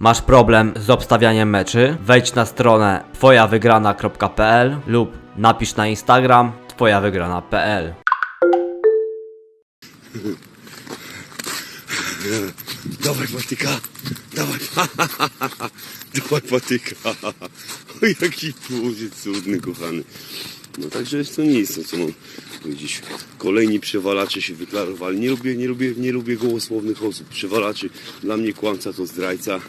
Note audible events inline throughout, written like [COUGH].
Masz problem z obstawianiem meczy? Wejdź na stronę twojawygrana.pl lub napisz na Instagram twojawygrana.pl [LAUGHS] Dawaj patyka, dawaj, [LAUGHS] dawaj patyka. [LAUGHS] O jaki Boże cudny, kochany. No także jest to nic, co mam powiedzieć. Kolejni przewalacze się wyklarowali. Nie lubię, nie lubię, nie lubię gołosłownych osób. Przewalaczy, dla mnie kłamca to zdrajca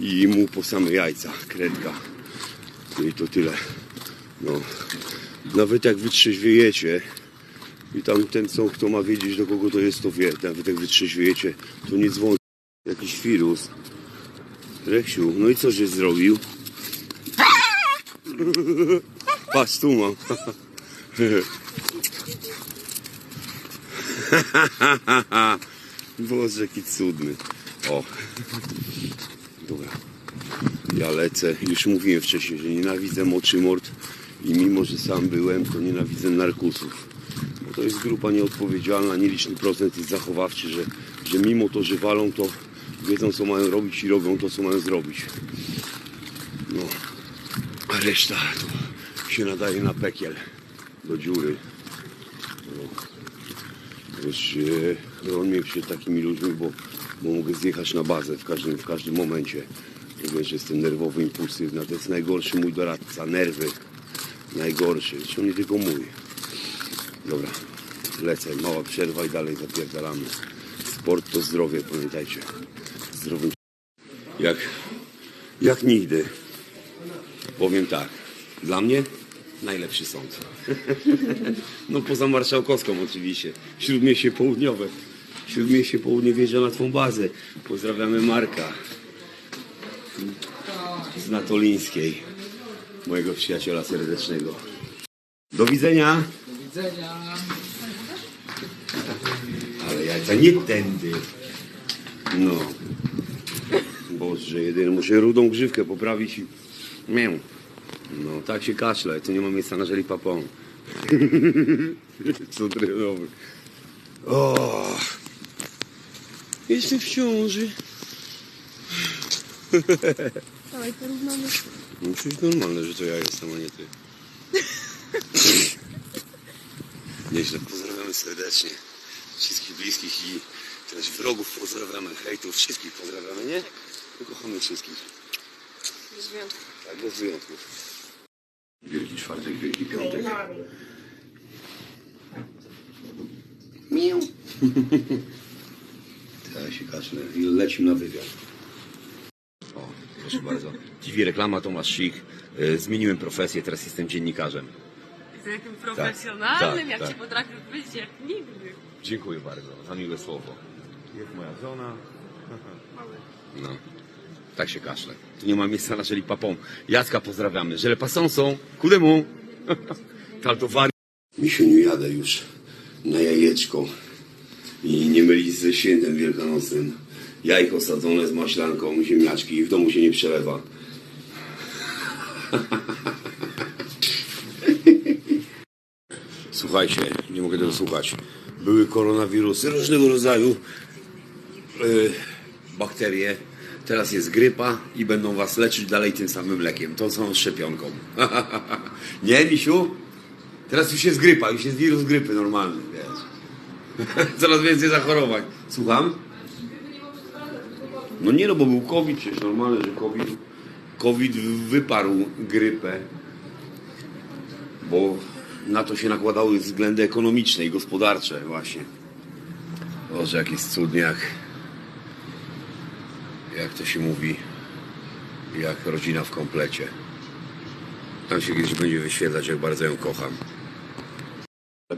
i mu po same jajca, kredka. No i to tyle. No, nawet jak wytrzeźwiejecie, i tam ten, co, kto ma wiedzieć, do kogo to jest, to wie. Nawet jak wytrzeźwiejecie, to nie dzwoni. Jakiś wirus. Reksiu, no i co żeś zrobił? [LAUGHS] Patrz, tu mam. [LAUGHS] Boże, jaki cudny. O. Dobra. Ja lecę. Już mówiłem wcześniej, że nienawidzę moczy mord i mimo, że sam byłem, to nienawidzę narkusów. Bo to jest grupa nieodpowiedzialna, nieliczny procent jest zachowawczy, że, że mimo to, że walą, to wiedzą, co mają robić i robią to, co mają zrobić. No. A reszta to się nadaje na pekiel. Do dziury. No. Wiesz, e, chronię się takimi ludźmi, bo, bo mogę zjechać na bazę w każdym, w każdym momencie. Wiesz, jestem nerwowy, impulsywny, to jest najgorszy mój doradca, nerwy. Najgorszy, zresztą nie tylko mój. Dobra, lecę, mała przerwa i dalej zapierdalamy. Sport to zdrowie, pamiętajcie. Zdrowym jak, jak nigdy. Powiem tak, dla mnie najlepszy sąd. [LAUGHS] No poza Marszałkowską oczywiście. Śródmieście Południowe. Śródmieście Południe wjeżdża na twą bazę. Pozdrawiamy Marka z Natolińskiej, mojego przyjaciela serdecznego. Do widzenia. Do widzenia. Ale jajca nie tędy. No. Boże, jedynie muszę rudą grzywkę poprawić i... Mię. No, tak się kaszle, tu nie ma miejsca na żeli papon. Co trenowy. O! Jestem w ciąży. Dawaj, porównamy. No przecież normalne, że to ja jestem, a nie ty. [LAUGHS] Nieźle, pozdrawiamy serdecznie. Wszystkich bliskich i też wrogów pozdrawiamy, hejtów, wszystkich pozdrawiamy, nie? My kochamy wszystkich. Bez wyjątku. Tak, bez wyjątków. Wielki czwartek, wielki piątek. Miu. [LAUGHS] Teraz się kaszle i lecimy na wywiad. O, proszę bardzo. TV reklama Tomasz Sik. E, Zmieniłem profesję, teraz jestem dziennikarzem. Jestem jakim profesjonalnym, tak, jak tak. ci potrafię być, jak nigdy. Dziękuję bardzo za miłe słowo. Jest moja żona. No, tak się kaszle. Tu nie ma miejsca na żeli papą. Jacka pozdrawiamy. Żele pasonsą. Kudemu. [LAUGHS] Taltowary. Misiuniu jadę już na jajeczko. I nie mylić ze świętem wielkanocnym. Jajko sadzone z maślanką, ziemniaczki i w domu się nie przelewa. [LAUGHS] Słuchajcie, nie mogę tego słuchać. Były koronawirusy różnego rodzaju, yy, bakterie. Teraz jest grypa i będą was leczyć dalej tym samym lekiem. To są szczepionką. [LAUGHS] nie, Misiu? Teraz już jest grypa, już jest wirus grypy normalny, wiesz. [LAUGHS] Coraz więcej zachorowań. Słucham? No nie no, bo był COVID, przecież normalne, że COVID, COVID wyparł grypę bo na to się nakładały względy ekonomiczne i gospodarcze właśnie. Boże, jaki jest cudniak. Jak to się mówi, jak rodzina w komplecie. Tam się kiedyś będzie wyświetlać, jak bardzo ją kocham.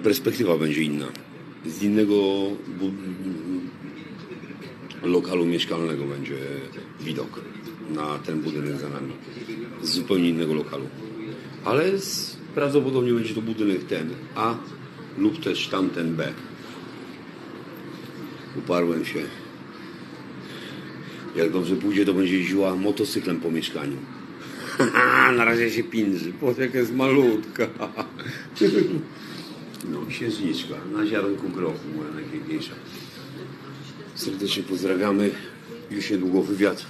Perspektywa będzie inna. Z innego lokalu mieszkalnego będzie widok na ten budynek za nami. Z zupełnie innego lokalu. Ale z, prawdopodobnie będzie to budynek ten A lub też tamten B. Uparłem się. Jak dobrze pójdzie, to będzie jeździła motocyklem po mieszkaniu. [LAUGHS] Na razie się pinży. Boże, jaka jest malutka. [LAUGHS] No, księżniczka na ziarnku grochu, moja najpiękniejsza. Serdecznie pozdrawiamy. Już niedługo wywiad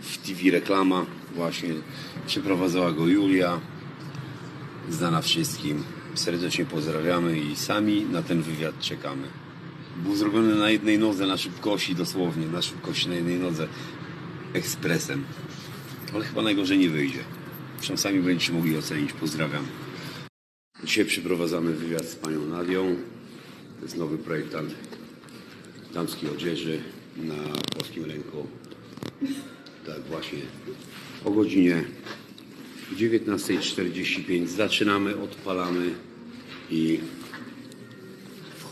w TV reklama właśnie. Przeprowadzała go Julia, znana wszystkim. Serdecznie pozdrawiamy i sami na ten wywiad czekamy. Był zrobiony na jednej nodze, na szybkości dosłownie, na szybkości na jednej nodze, ekspresem. Ale chyba najgorzej nie wyjdzie. Zresztą sami będziecie mogli ocenić. Pozdrawiam. Dzisiaj przeprowadzamy wywiad z panią Nadią. To jest nowy projektant damskiej odzieży na polskim rynku. Tak właśnie o godzinie 19.45 zaczynamy, odpalamy i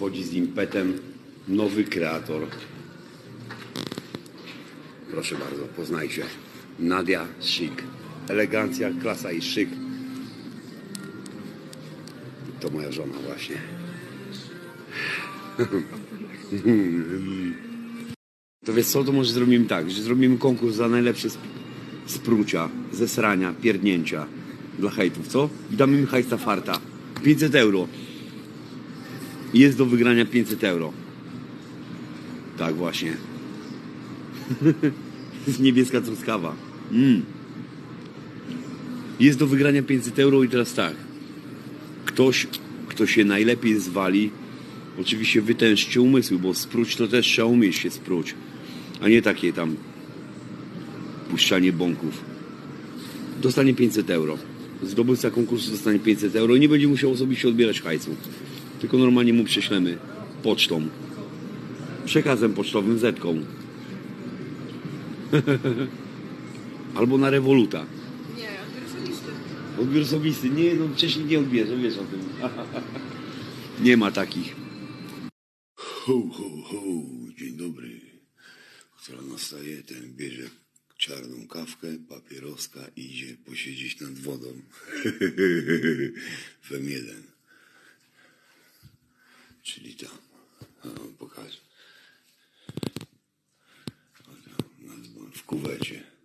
wchodzi z impetem nowy kreator. Proszę bardzo, poznajcie. Nadia Szyk. Elegancja, klasa i szyk. To moja żona właśnie. [LAUGHS] To wiesz co, to może zrobimy tak, że zrobimy konkurs za najlepsze sp- sprucia, zesrania, pierdnięcia dla hejtów, co? I damy im hajsta farta. 500 euro. Jest do wygrania 500 euro. Tak właśnie. [LAUGHS] Niebieska truskawa. Mm. Jest do wygrania 500 euro i teraz tak. Ktoś, kto się najlepiej zwali, oczywiście wytężcie umysły, bo spróć to też trzeba umieć się spróć, a nie takie tam puszczanie bąków. Dostanie 500 euro. Zdobywca konkursu dostanie 500 euro i nie będzie musiał osobiście odbierać hajsu. Tylko normalnie mu prześlemy pocztą. Przekazem pocztowym zetką. [LAUGHS] Albo na rewoluta. Nie, odbiór osobisty. Odbiór osobisty. Nie, no wcześniej nie odbierze, wiesz o tym. [LAUGHS] nie ma takich. Ho, ho, ho, dzień dobry. Kto rano wstaje, ten bierze czarną kawkę, papieroska i idzie posiedzieć nad wodą. [LAUGHS] FM1. Czyli tam. A, pokażę. O, tam, nad- W kuwecie.